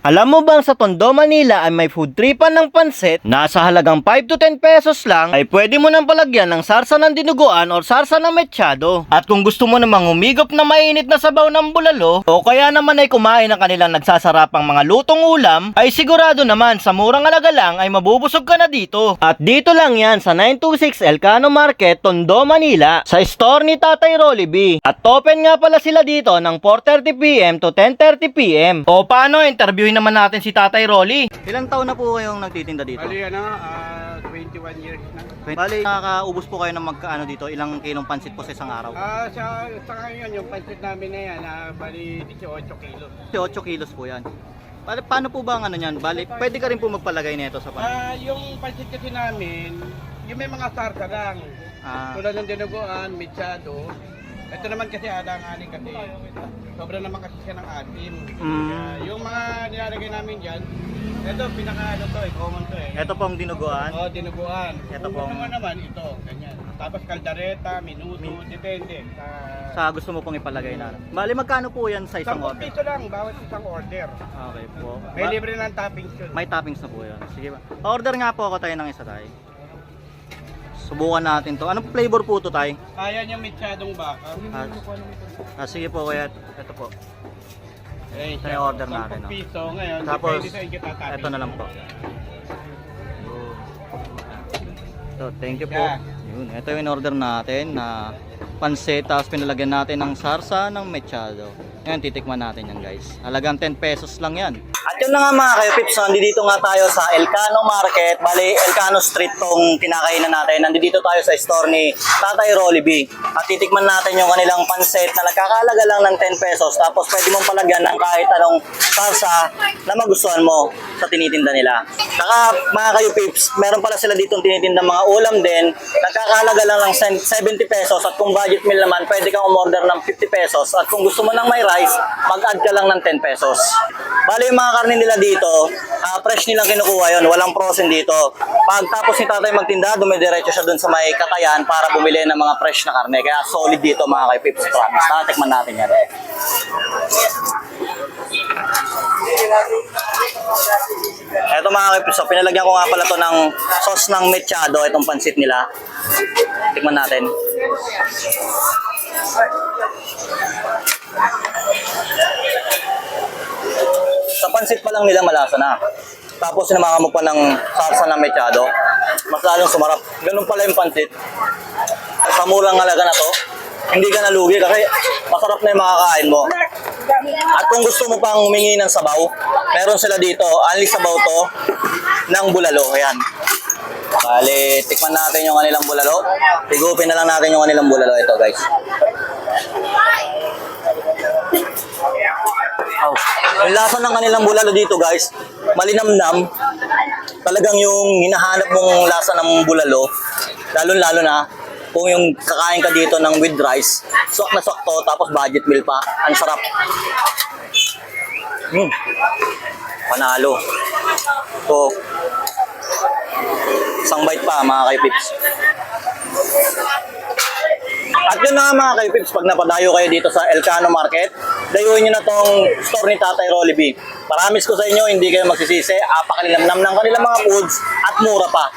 Alam mo bang sa Tondo, Manila ay may food tripan ng pansit nasa halagang 5 to 10 pesos lang ay pwede mo nang palagyan ng sarsa ng dinuguan or sarsa ng mechado. At kung gusto mo namang humigop na mainit na sabaw ng bulalo o kaya naman ay kumain ng kanilang nagsasarapang mga lutong ulam ay sigurado naman sa murang alaga lang ay mabubusog ka na dito. At dito lang yan sa 926 Elcano Market, Tondo, Manila sa store ni Tatay Rolly. At open nga pala sila dito ng 4.30pm to 10.30pm. O paano, interviewin naman natin si Tatay Rolly. Ilang taon na po kayong nagtitinda dito? Bali ano, ah, 21 years na. Bali, nakakaubos po kayo ng magkaano dito, ilang kilong pansit po sa isang araw? Ah, sa, sa ngayon, yung pansit namin na yan, ah, bali 18 kilos. 8 kilos po yan. Bali, paano po ba ang ano yan? Bali, pwede ka rin po magpalagay nito sa pansit. Ah, yung pansit kasi namin, yung may mga sarsa lang. Ah, Tulad ng dinuguan, mechado. Ito naman kasi alang-aling kasi. Sobra naman kasi siya ng atim. Mm. Kaya yung mga nilalagay namin dyan, ito pinaka ano to eh, common to eh. ito pong dinuguan. Oh, dinuguan. Ito Kung pong- gusto mo naman ito, ganyan. Tapos kaldareta, minuto, Min- depende. Sa, Sa gusto mo pong ipalagay na. Bali, magkano po yan sa isang 10 order? piso lang bawat isang order. Okay po. May Ba- libre ng toppings yun. May toppings na po yan. Sige ba? Order nga po ako tayo ng isa tayo. Subukan natin to. Anong flavor po to tayo? Ayan yung mechadong baka. Ah, ah, sige po kuya. Ito po. Ayan Ito yung order natin, 10 no? piso ngayon. Tapos, depende sa inyo ito na lang po. So, thank you po. Yun, ito yung order natin na pansit tapos pinalagyan natin ng sarsa ng mechado. Ngayon, titikman natin yan guys. Halagang 10 pesos lang yan. At yun na nga mga kayo pips, nandito nga tayo sa Elcano Market. Bali, Elcano Street tong kinakainan natin. Nandito tayo sa store ni Tatay Rolly B. At titikman natin yung kanilang pansit na nagkakalaga lang ng 10 pesos. Tapos pwede mong palagyan ng kahit anong sarsa na magustuhan mo sa tinitinda nila. Saka mga kayo pips, meron pala sila dito tinitinda mga ulam din. Nagkakalaga lang ng 70 pesos at kung budget meal naman, pwede kang umorder ng 50 pesos. At kung gusto mo ng may rice, mag-add ka lang ng 10 pesos. Bali yung mga karne nila dito, ah, fresh nilang kinukuha yon walang frozen dito. Pag tapos ni tatay magtinda, dumidiretso siya dun sa may katayan para bumili ng mga fresh na karne. Kaya solid dito mga kay Pips, promise. Nakatikman natin yan. Eto mga kay Pips, so, pinalagyan ko nga pala to ng sauce ng mechado, itong pansit nila. Tikman natin. Sa pansit pa lang nila malasa na. Tapos sinamahan mo pa ng sarsa ng mechado. Mas lalong sumarap. Ganun pala yung pansit. Sa murang halaga na to, hindi ka nalugi kasi masarap na yung makakain mo. At kung gusto mo pang humingi ng sabaw, meron sila dito, only sabaw to, ng bulalo. Ayan. Bali, tikman natin yung kanilang bulalo. Tigupin na lang natin yung kanilang bulalo. Ito guys. Oh. Yung lasa ng kanilang bulalo dito guys, malinamnam. Talagang yung hinahanap mong lasa ng bulalo, lalo-lalo na kung yung kakain ka dito ng with rice, swak na swak to, tapos budget meal pa. Ang sarap. Hmm. Panalo. So, isang bite pa mga kaipips. At yun na nga mga kaipips, pag napadayo kayo dito sa Elcano Market, dayuhin nyo na tong store ni Tatay Rolly B. Paramis ko sa inyo, hindi kayo magsisisi, apakalinamnam ng kanilang mga foods at mura pa.